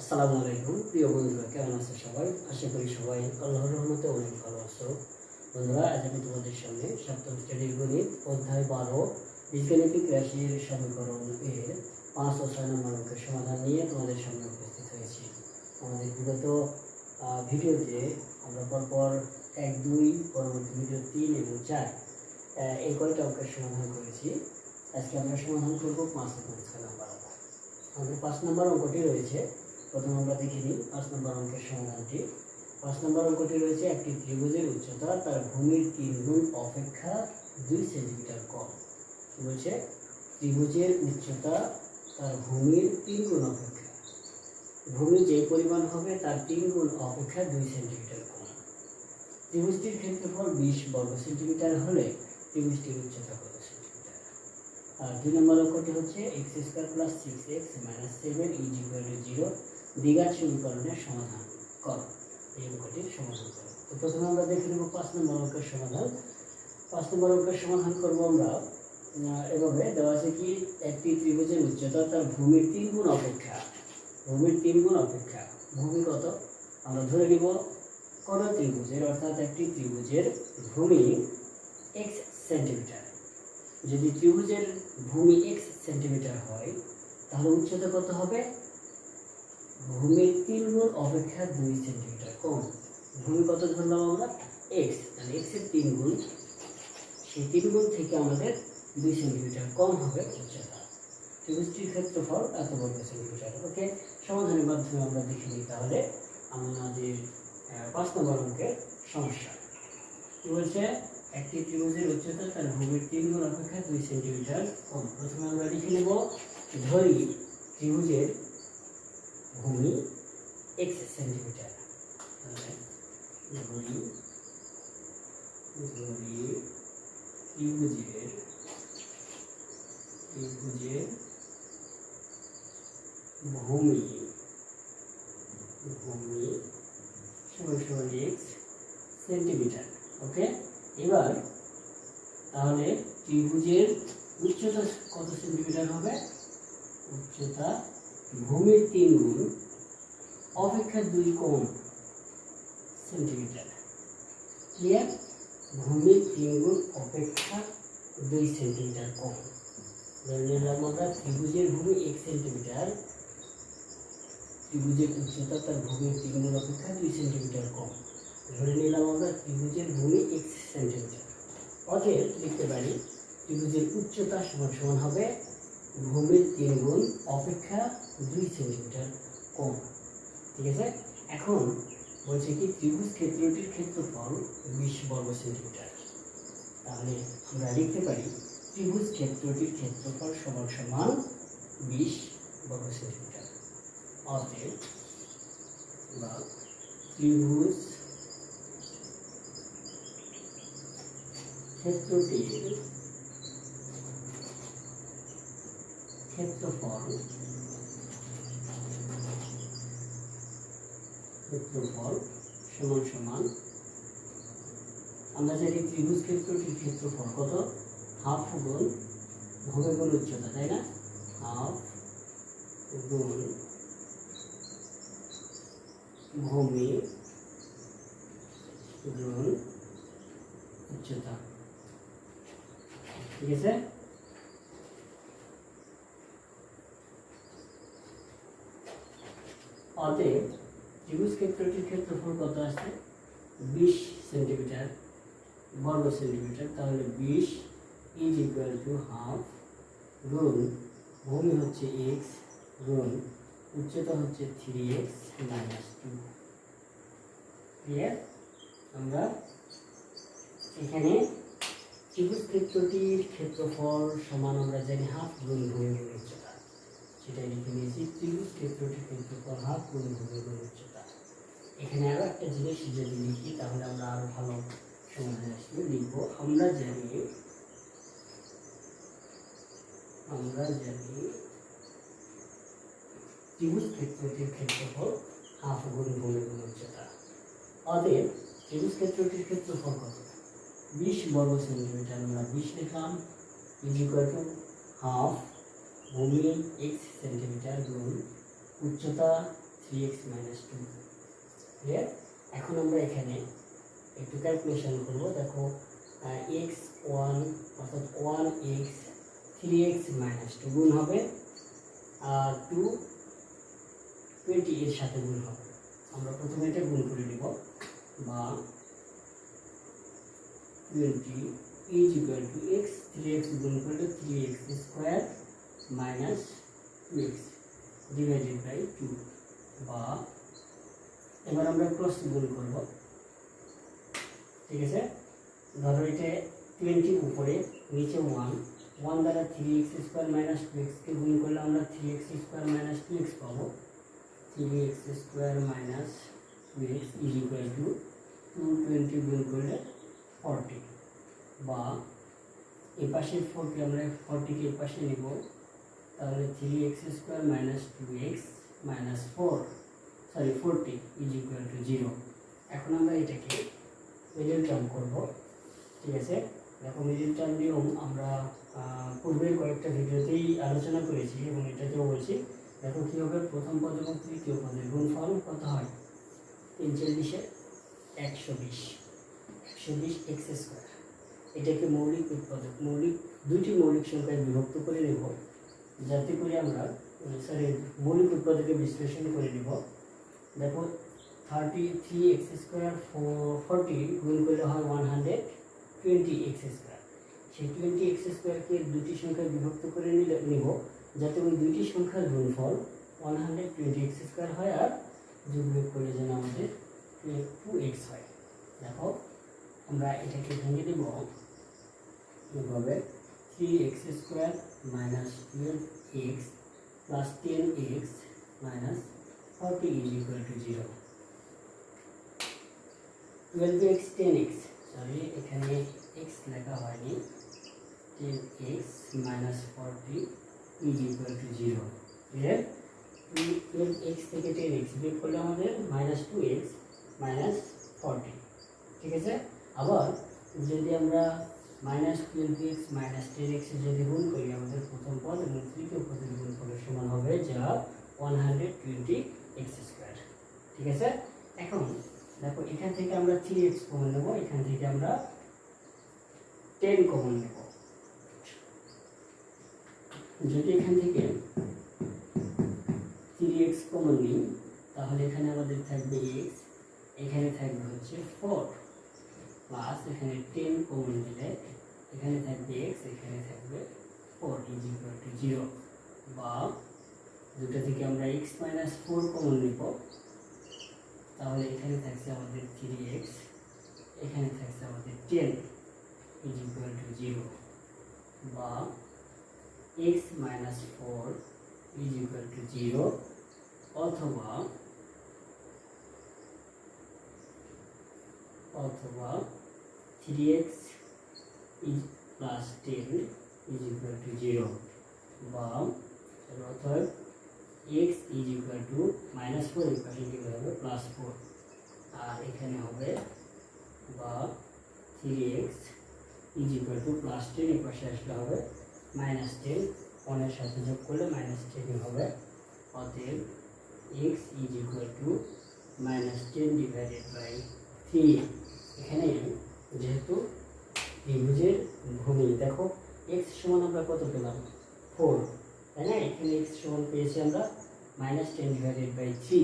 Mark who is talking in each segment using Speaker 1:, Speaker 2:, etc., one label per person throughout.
Speaker 1: আসসালামু আলাইকুম। প্রিয় বন্ধুরা, কেমন আছো সবাই? আশা করি সবাই আল্লাহর রহমতে অনেক ভালো আছো। বন্ধুরা, আজ আমি তোমাদের সামনে সপ্তম শ্রেণির গণিত অধ্যায় বারো, বীজগাণিতিক রাশির সমীকরণ এর পাঁচ ও ছয় নম্বর অঙ্কের সমাধান নিয়ে তোমাদের সামনে উপস্থিত হয়েছি। আমাদের বিগত ভিডিওতে আমরা পরপর এক, দুই, পরবর্তী ভিডিও তিন এবং চার এই কয়টা অঙ্কের সমাধান করেছি। আজকে আমরা সমাধান করব পাঁচ এবং ছয় নম্বর আমাদের পাঁচ নম্বর অঙ্কটি রয়েছে প্রথম আমরা দেখে নিই পাঁচ নম্বর অঙ্কের সমাধানটি। পাঁচ নম্বর অঙ্কটি রয়েছে একটি ত্রিভুজের উচ্চতা, তার ভূমির তিন গুণ অপেক্ষা দুই সেন্টিমিটার কম। বলছে? ত্রিভুজের উচ্চতা, তার ভূমির তিন গুণ অপেক্ষা। ভূমি যে পরিমাণ হবে, তার তিন গুণ অপেক্ষা দুই সেন্টিমিটার কম। ত্রিভুজটির ক্ষেত্রফল বিশ বর্গ সেন্টিমিটার হলে ত্রিভুজটির উচ্চতা কত সেন্টিমিটার? আর দুই নম্বর অঙ্কটি হচ্ছে x square plus six x minus seven is zero দ্বিঘাত সমীকরণের সমাধান কর। এই অঙ্কটির সমাধান করো। তো প্রথমে আমরা দেখে নেব পাঁচ নম্বর অঙ্কের সমাধান। পাঁচ নম্বর অঙ্কের সমাধান করব আমরা এভাবে দেওয়া আছে কি, একটি ত্রিভুজের উচ্চতা তার ভূমির তিন গুণ অপেক্ষা। ভূমির তিন গুণ অপেক্ষা। ভূমি কত? আমরা ধরে নিব কোন ত্রিভুজের, অর্থাৎ একটি ত্রিভুজের ভূমি এক্স সেন্টিমিটার যদি ত্রিভুজের ভূমি এক্স সেন্টিমিটার হয়, তাহলে উচ্চতা কত হবে? ভূমির তিন গুণ অপেক্ষা দুই সেন্টিমিটার কম। ভূমি কত ধরলাম আমরা? এক্স তাহলে এক্সের তিন গুণ, সেই তিন গুণ থেকে আমাদের দুই সেন্টিমিটার কম হবে উচ্চতা ত্রিভুজটির ক্ষেত্রফল এত বর্গ সেন্টিমিটার, ওকে? সমাধানের মাধ্যমে আমরা দেখে নিই তাহলে আমাদের পাঁচ নম্বর অঙ্কের সমস্যা। কি বলছে? একটি ত্রিভুজের উচ্চতা তার ভূমির তিন গুণ অপেক্ষা দুই সেন্টিমিটার কম। প্রথমে আমরা লিখে নেব, ধরি ত্রিভুজের ভূমি এক্স সেন্টিমিটার ধরি ধরি ত্রিভুজের ত্রিভুজের ভূমি ভূমি সমান সমান এক্স সেন্টিমিটার ওকে এবার তাহলে ত্রিভুজের উচ্চতা কত সেন্টিমিটার হবে? উচ্চতা ভূমির তিন গুণ অপেক্ষা দুই কম সেন্টিমিটার ক্লিয়ার ভূমির তিন গুণ অপেক্ষা দুই সেন্টিমিটার কম নিলাম আমরা, ত্রিভুজের ভূমি এক সেন্টিমিটার ত্রিভুজের উচ্চতা তার ভূমির তিন গুণ, অপেক্ষা দুই সেন্টিমিটার কম ধরে নিলাম আমরা, ত্রিভুজের ভূমি এক্স সেন্টিমিটার অতএব লিখতে পারি, ত্রিভুজের উচ্চতা সমান সমান হবে ভূমির তিন গুণ অপেক্ষা দুই সেন্টিমিটার কম। ঠিক আছে? এখন বলছে কি, ত্রিভুজ ক্ষেত্রটির ক্ষেত্রফল বিশ বর্গ সেন্টিমিটার। তাহলে আমরা লিখতে পারি, ত্রিভুজ ক্ষেত্রটির ক্ষেত্রফল সমান সমান বিশ বর্গ সেন্টিমিটার। অতএব বা ত্রিভুজ ক্ষেত্রটির ক্ষেত্রফল ক্ষেত্রফল সমান সমান, আমরা জানি ত্রিভুজ ক্ষেত্রটির ক্ষেত্রফল কত? হাফ গুণ ভূমি গুণ উচ্চতা, তাই না? হাফ গুণ ভূমি গুণ উচ্চতা। ঠিক আছে? অতএব ত্রিভুজ ক্ষেত্রটির ক্ষেত্রফল কত আসছে? বিশ সেন্টিমিটার, বর্গ সেন্টিমিটার, তাহলে বিশ ইজ ইকুয়াল টু হাফ গুণ ভূমি হচ্ছে এক্স গুণ উচ্চতা হচ্ছে three x minus two clear আমরা এখানে ত্রিভুজ ক্ষেত্রটির ক্ষেত্রফল সমান আমরা জানি হাফ গুণ ভূমি উচ্চতা সেটাই লিখে ক্ষেত্রটির ক্ষেত্রফল হাফ গুণ গুণ উচ্চতা এখানে আরও একটা জিনিস যদি লিখি, তাহলে আমরা আরও ভালো সমাধান আসবে আমরা জানি আমরা জানি ত্রিভুজ ক্ষেত্রটির ক্ষেত্রফল হাফ গুণ গুণ উচ্চতা অতএব ত্রিভুজ ক্ষেত্রটির ক্ষেত্রফল কত? বিশ বর্গ সেন্টিমিটার আমরা বিশ লিখলাম হাফ ভূমি এক্স সেন্টিমিটার গুণ উচ্চতা three x minus two clear এখন আমরা এখানে একটু ক্যালকুলেশন করব। দেখো এক্স ওয়ান অর্থাৎ one x three x minus two গুণ হবে, আর টু টোয়েন্টি এর সাথে গুণ হবে। আমরা প্রথমে এটা গুণ করে নিব, বা twenty is equal to x three x গুণ করলে three x square minus x divided by two বা এবার আমরা ক্রস গুণ করব। ঠিক আছে? ধরো এটা টোয়েন্টির উপরে, নিচে ওয়ান ওয়ান দ্বারা three x square minus two এক্সকে গুণ করলে আমরা three x square minus two x পাবো। Three square minus two x is equal to two twenty গুণ করলে ফর্টি বা এ পাশে ফোরটি আমরা ফর্টিকে এ পাশে নিব। তাহলে three x square minus two x minus four sorry forty is equal to zero এখন আমরা এটাকে মিডিল টার্ম করব, ঠিক আছে? দেখো মিডিল টার্ম নিয়ম আমরা পূর্বের কয়েকটা ভিডিওতেই আলোচনা করেছি এবং এটাতেও বলছি, দেখো কী হবে? প্রথম পদ এবং তৃতীয় পদের গুণফল কত হয়? তিন চল্লিশে একশো বিশ একশো বিশ এক্স স্কোয়ার এটাকে মৌলিক উৎপাদক, মৌলিক, দুইটি মৌলিক সংখ্যায় বিভক্ত করে নেব। যাতে করে আমরা সরি মৌলিক উৎপাদকে বিশ্লেষণ করে নেব। দেখো thirty three x square forty গুণ করলে হয় one hundred twenty x square সেই টোয়েন্টি এক্স স্কোয়ারকে দুটি সংখ্যায় বিভক্ত করে নিলে নেব, যাতে ওই দুইটি সংখ্যার গুণফল one hundred twenty x square হয় আর যোগ বিয়োগ করলে যেন আমাদের টু এক্স হয়। দেখো, আমরা এটাকে ভেঙে দেব। এভাবে three x square ten x minus forty is equal to zero twelve x ten x sorry এখানে এক্স লেখা হয়নি। Ten x minus forty is equal to zero clear twelve x থেকে টেন এক্স বিয়োগ করলে আমাদের টু এক্স মাইনাস ফর্টি ঠিক আছে? আবার যদি আমরা minus twelve x minus ten x যদি গুণ করি, আমাদের প্রথম পদ এবং তৃতীয় পদের গুণফলের সমান হবে যা one hundred twenty x square ঠিক আছে? এখন দেখো, এখান থেকে আমরা থ্রি এক্স কমন নেব, এখান থেকে আমরা টেন কমন নেব। যদি এখান থেকে থ্রি এক্স কমন নিই, তাহলে এখানে আমাদের থাকবে এক্স এখানে থাকবে হচ্ছে ফোর প্লাস এখানে টেন কমন নিলে এখানে থাকবে এক্স এখানে থাকবে four is equal to zero বা দুটো থেকে আমরা এক্স মাইনাস ফোর কমন নিব। তাহলে এখানে থাকছে আমাদের থ্রি এক্স এখানে থাকছে আমাদের ten is equal to zero বা x minus four is equal to zero অথবা অথবা three x is plus ten is equal to zero বা অথবা x is equal to minus four equal to হবে plus four আর এখানে হবে বা three x is equal to plus ten এই পাশে আসলে হবে মাইনাস টেন ওয়ানের সাথে যোগ করলে মাইনাস টেনই হবে। অতএব x is equal to minus ten divided by three এখানে যেহেতু ত্রিভুজের ভূমি। দেখো এক্স সমান আমরা কত পেলাম? ফোর তাই না? এখানে এক্স সমান পেয়েছি আমরা minus ten divided by three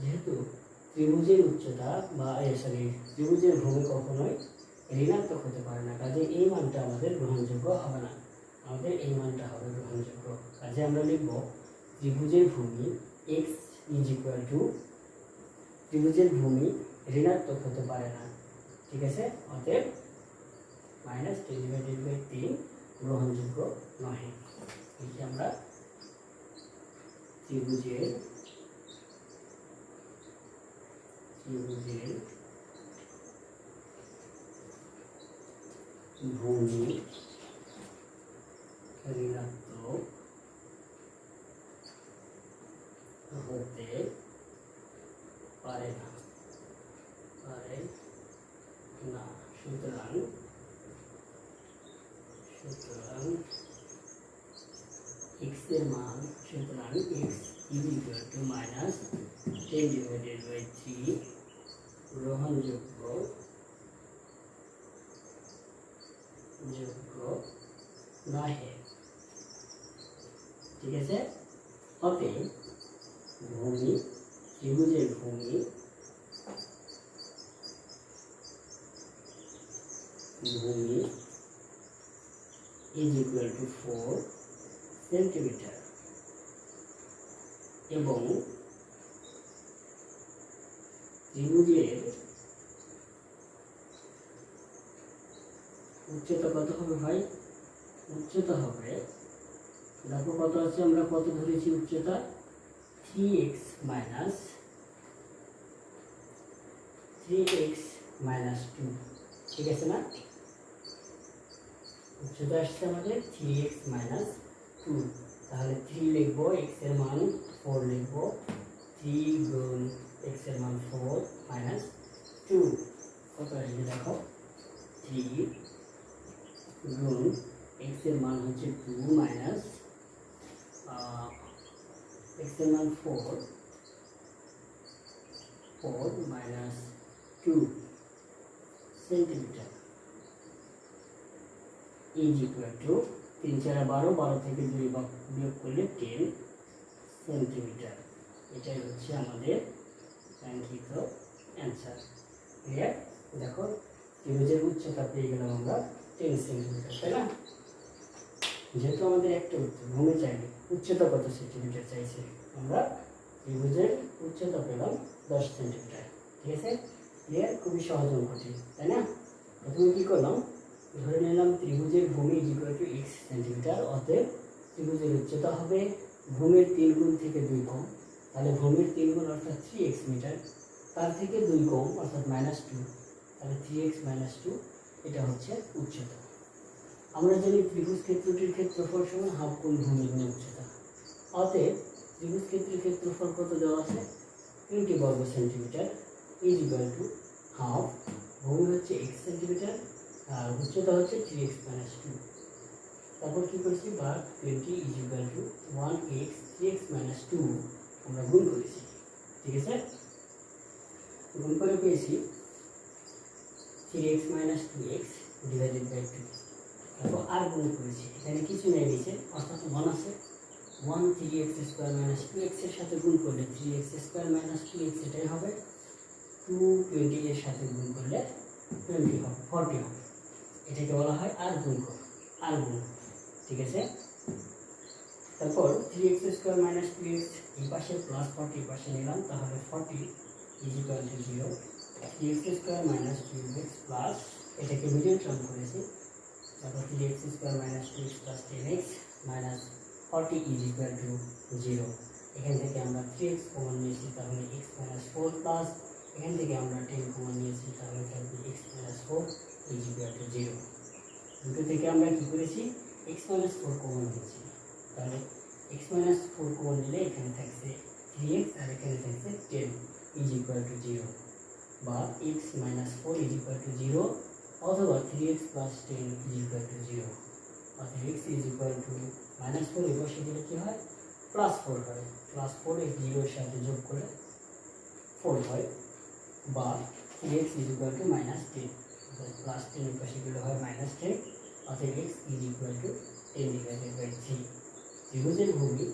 Speaker 1: যেহেতু ত্রিভুজের উচ্চতা বা সরি ত্রিভুজের ভূমি কখনোই ঋণাত্মক হতে পারে না। কাজে এই মানটা আমাদের গ্রহণযোগ্য হবে না। আমাদের এই মানটা হবে গ্রহণযোগ্য। কাজে আমরা লিখব ত্রিভুজের ভূমি এক্স ইজ ইকুয়াল টু ত্রিভুজের ভূমি ঋণাত্মক হতে পারে না। ঠিক আছে? অতএব মাইনাস টেন ডিভাইডেড বাই তিন গ্রহণযোগ্য নয় এটি আমরা ত্রিভুজের ত্রিভুজের ভূমি ঋণাত্মক হতে পারে না পারে না সুতরাং সুতরাং x এর মান সুতরাং x is equal to minus ten divided by three গ্রহণযোগ্য যোগ্য নহে ঠিক আছে অতএব ভূমি ত্রিভুজের ভূমি ভূমি is equal to 4 সেন্টিমিটার। এবং ত্রিভুজের উচ্চতা কত হবে ভাই? উচ্চতা হবে, দেখো কত আছে, আমরা কত ধরেছি উচ্চতা? Three x minus three x minus two ঠিক আছে না? উচ্চতা আসছে আমাদের থ্রি এক্স মাইনাস টু তাহলে থ্রি লিখব এক্সের মান ফোর লিখব থ্রি গুণ এক্সের মান ফোর মাইনাস টু কত আসবে দেখো? থ্রি গুণ এক্সের মান হচ্ছে টু মাইনাস এক্সের মান four four minus two centimetre is equal to তিন চারা বারো বারো থেকে দুই ভাগ বিয়োগ করলে টেন সেন্টিমিটার এটাই হচ্ছে আমাদের কাঙ্ক্ষিত অ্যান্সার ক্লিয়ার দেখো, ত্রিভুজের উচ্চতা পেয়ে গেলাম আমরা টেন সেন্টিমিটার তাই না? যেহেতু আমাদের একটা ভূমি চাইনি উচ্চতা কত সেন্টিমিটার চাইছে? আমরা ত্রিভুজের উচ্চতা পেলাম দশ সেন্টিমিটার ঠিক আছে? ক্লিয়ার খুবই সহজ অঙ্কটি তাই না? প্রথমে কী করলাম? ধরে নিলাম ত্রিভুজের ভূমি ইকুয়াল টু এক্স সেন্টিমিটার অতএব ত্রিভুজের উচ্চতা হবে ভূমির তিন গুণ থেকে দুই কম। তাহলে ভূমির তিন গুণ অর্থাৎ থ্রি এক্স মিটার তার থেকে দুই কম অর্থাৎ মাইনাস টু তাহলে থ্রি এক্স মাইনাস টু এটা হচ্ছে উচ্চতা। আমরা জানি ত্রিভুজ ক্ষেত্রটির ক্ষেত্রফল সমান হাফ গুণ ভূমির উচ্চতা। অতএব ত্রিভুজ ক্ষেত্রের ক্ষেত্রফল কত দেওয়া আছে? টোয়েন্টি বর্গ centimetre is equal to half ভূমি হচ্ছে এক্স সেন্টিমিটার আর উচ্চতা হচ্ছে থ্রি এক্স মাইনাস টু তারপর কী করছি? বা twenty is equal to one x three x minus two আমরা গুণ করেছি। ঠিক আছে? গুণ করে পেয়েছি three x minus two x divided by two তারপর আর গুণ করেছি। এখানে কিছু নেই নিচে, অর্থাৎ ওয়ান আছে। One three x square minus two এক্সের সাথে গুণ করলে three x square minus two x এটাই হবে। টু টোয়েন্টি এর সাথে গুণ করলে টোয়েন্টি হবে ফর্টি হবে। এটাকে বলা হয় আর গুণ আর গুণ ঠিক আছে? তারপর three x square minus two x এই পাশে প্লাস ফর্টি পাশে নিলাম, তাহলে forty is two zero three x square minus two x plus এটাকে মিডিয়াম টার্ম করেছি, তারপর three x square minus two x plus ten x minus forty is equal to zero এখান থেকে আমরা থ্রি এক্স কমন নিয়েছি, তাহলে x minus four plus এখান থেকে আমরা টেন কমন নিয়েছি, তাহলে থাকবে x minus four is equal to zero. দুটো থেকে আমরা কী করেছি? এক্স মাইনাস ফোর কমন নিয়েছি তাহলে এক্স মাইনাস ফোর কমন নিলে এখানে থাকছে থ্রি এক্স আর এখানে থাকছে ten is equal to zero বা x minus four is equal to zero অথবা three x plus ten is equal to zero অর্থাৎ x is equal to minus four এ বসে দিলে কী হয়? প্লাস ফোর হয়। প্লাস ফোর এই জিরোর সাথে যোগ করে ফোর হয় বা three x is equal to minus ten plus ten এর পাশে গেলে হয় মাইনাস টেন অর্থাৎ x is equal to ten divided by three ত্রিভুজের ভূমি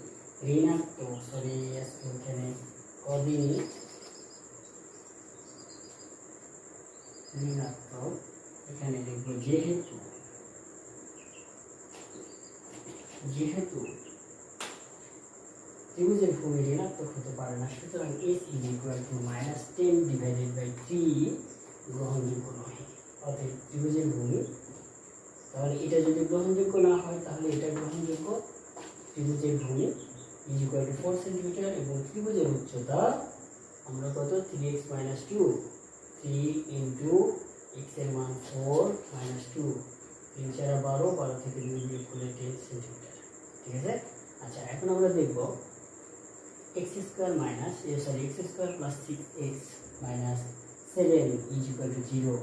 Speaker 1: ঋণাত্মক সরি এখানে কদিনই ঋণাত্মক এখানে লিখব যেহেতু যেহেতু ত্রিভুজের ভূমি ঋণাত্মক হতে পারে না, সুতরাং S is equal to minus ten divided by three গ্রহণযোগ্য নয়। অর্থাৎ ত্রিভুজের ভূমি। তাহলে এটা যদি গ্রহণযোগ্য না হয়, তাহলে এটা গ্রহণযোগ্য ত্রিভুজের ভূমি is equal to four centimetre এবং ত্রিভুজের উচ্চতা আমরা কত? Three x minus two three into এক্সের মান ফোর মাইনাস টু তিন চারা বারো বারো থেকে দুই বিয়োগ করলে টেন সেন্টিমিটার ঠিক আছে? আচ্ছা এখন আমরা দেখব x square minus sorry x square plus six x minus seven is equal to zero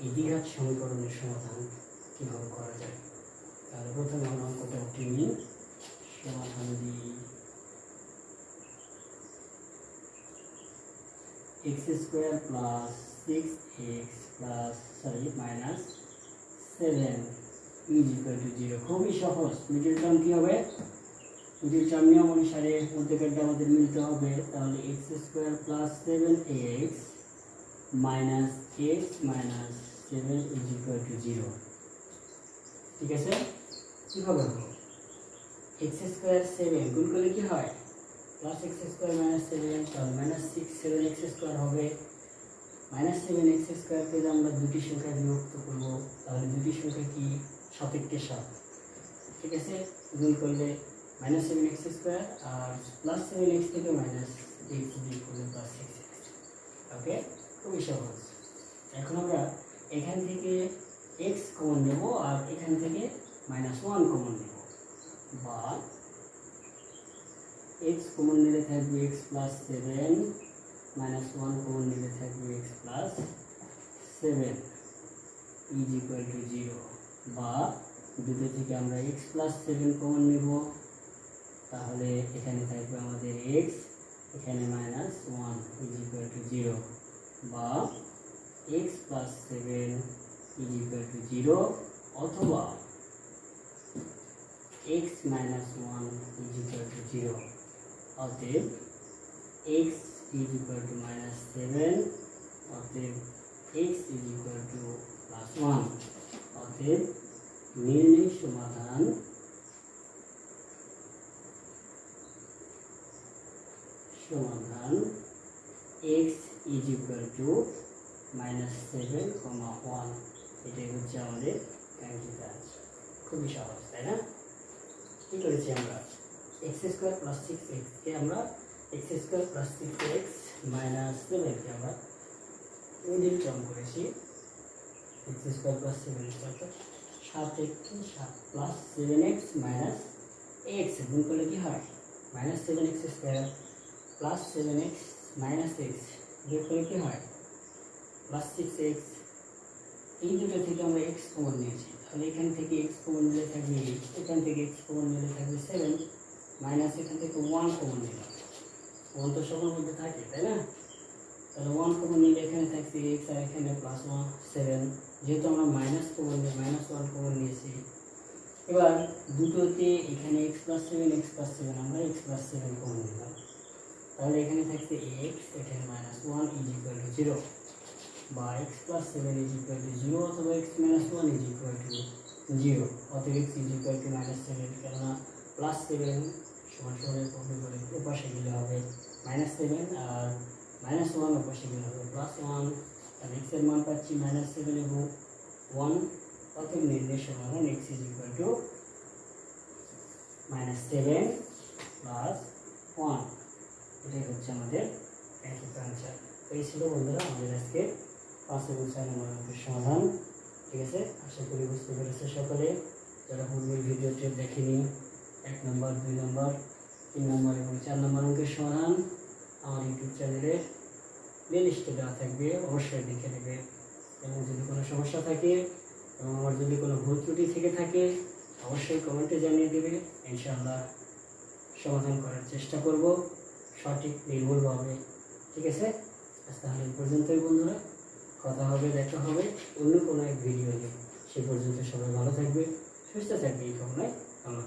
Speaker 1: এই সমীকরণের সমাধান কীভাবে করা যায়? তাহলে প্রথমে আমরা অঙ্কটা উঠে নিই। সমাধান দিই। X square plus six x plus, sorry, minus seven is equal to zero. খুবই সহজ। মিডিল টার্ম কী হবে? মিডিল টার্ম নিয়ম অনুসারে মধ্যেকারটা আমাদের মিলতে হবে। তাহলে x square plus seven x minus x minus seven is equal to zero. ঠিক আছে? কীভাবে হবে? এক্স স্কোয়ার সেভেন গুণ করলে কি হয়? Plus x square minus seven, তাহলে minus six seven x square হবে। মাইনাস সেভেন এক্স স্কোয়ারকে আমরা দুটি সংখ্যায় বিভক্ত করব। তাহলে দুটি সংখ্যা কি? সাপেক্ষে সাত। ঠিক আছে? গুণ করলে মাইনাস সেভেন এক্স স্কোয়ার আর প্লাস সেভেন এক্স থেকে মাইনাস এক্স বিয়োগ করলে প্লাস সিক্স ওকে? খুবই সহজ। এখন আমরা এখান থেকে এক্স কমন নেব আর এখান থেকে মাইনাস ওয়ান কমন নেব বা এক্স কমন নিলে থাকবে x plus seven minus one common নিলে থাকবে x plus seven is equal to zero বা দুটো থেকে আমরা এক্স প্লাস সেভেন কমন নেব, তাহলে এখানে থাকবে আমাদের এক্স এখানে minus one is equal to zero বা x plus seven is equal to zero অথবা x minus one is equal to zero অতএব x is equal to minus seven অতএব x is equal to plus one অতএব নির্ণয় সমাধান সমাধান x is equal to minus seven comma one এটাই হচ্ছে আমাদের কাঙ্ক্ষিত আনসার খুবই সহজ, তাই না? কী করেছি আমরা? এক্স স্কোয়ার প্লাস সিক্স এক্সকে আমরা x square plus six x minus সেভেনকে আমরা মিডিল টার্ম করেছি। X square plus seven x সাত একটি সাত plus seven x minus x গুণ করলে কী হয়? Minus seven x square plus seven x minus x বিয়োগ করলে কী হয়? প্লাস সিক্স এক্স এই দুটো থেকে আমরা এক্স কমন নিয়েছি। তাহলে এখান থেকে এক্স কমন নিলে থাকবে এখান থেকে এক্স কমন নিলে থাকবে সেভেন মাইনাস এখান থেকে ওয়ান কমন নিলাম। ওয়ান তো সবার মধ্যে থাকে, তাই না? তাহলে ওয়ান কমন নিলে এখানে থাকছে আর এখানে প্লাস ওয়ান সেভেন যেহেতু আমরা মাইনাস কমন নিয়ে মাইনাস ওয়ান কমন নিয়েছি। এবার দুটোতে এখানে x plus seven x plus seven আমরা এক্স প্লাস সেভেন কমন নিলাম। তাহলে এখানে থাকছে এক্স এখানে minus one is equal to zero বা x plus seven is equal to zero অথবা x minus one is equal to zero অথবা x is equal to minus seven কেননা plus seven সমান সমান কমে করে ওপাশে গেলে হবে মাইনাস সেভেন আর মাইনাস ওয়ান ওপাশে গেলে হবে প্লাস ওয়ান আর এক্সের মান পাচ্ছি মাইনাস সেভেন এবং ওয়ান অতএব নির্ণয় সমাধান x is equal to minus seven plus one এটাই হচ্ছে আমাদের আনসার তো এই ছিল বন্ধুরা, আমাদের আজকে পাঁচ নম্বর সমাধান। ঠিক আছে? আশা করি বুঝতে পেরেছে সকলে। যারা পূর্বের ভিডিওটি দেখেনি, এক নম্বর, দুই নম্বর, তিন নম্বর এবং চার নম্বর অঙ্কের সমাধান আমার ইউটিউব চ্যানেলে প্লেলিস্টে দেওয়া থাকবে, অবশ্যই দেখে নেবে। এবং যদি কোনো সমস্যা থাকে এবং আমার যদি কোনো ভুল ত্রুটি থেকে থাকে, অবশ্যই কমেন্টে জানিয়ে দেবে। ইনশাআল্লাহ সমাধান করার চেষ্টা করব সঠিক, নির্ভুলভাবে। ঠিক আছে? আজ তাহলে পর্যন্তই বন্ধুরা। কথা হবে, দেখা হবে, অন্য কোনো এক ভিডিও নিয়ে। সে পর্যন্ত সবাই ভালো থাকবে, সুস্থ থাকবে এই কামনায় আমার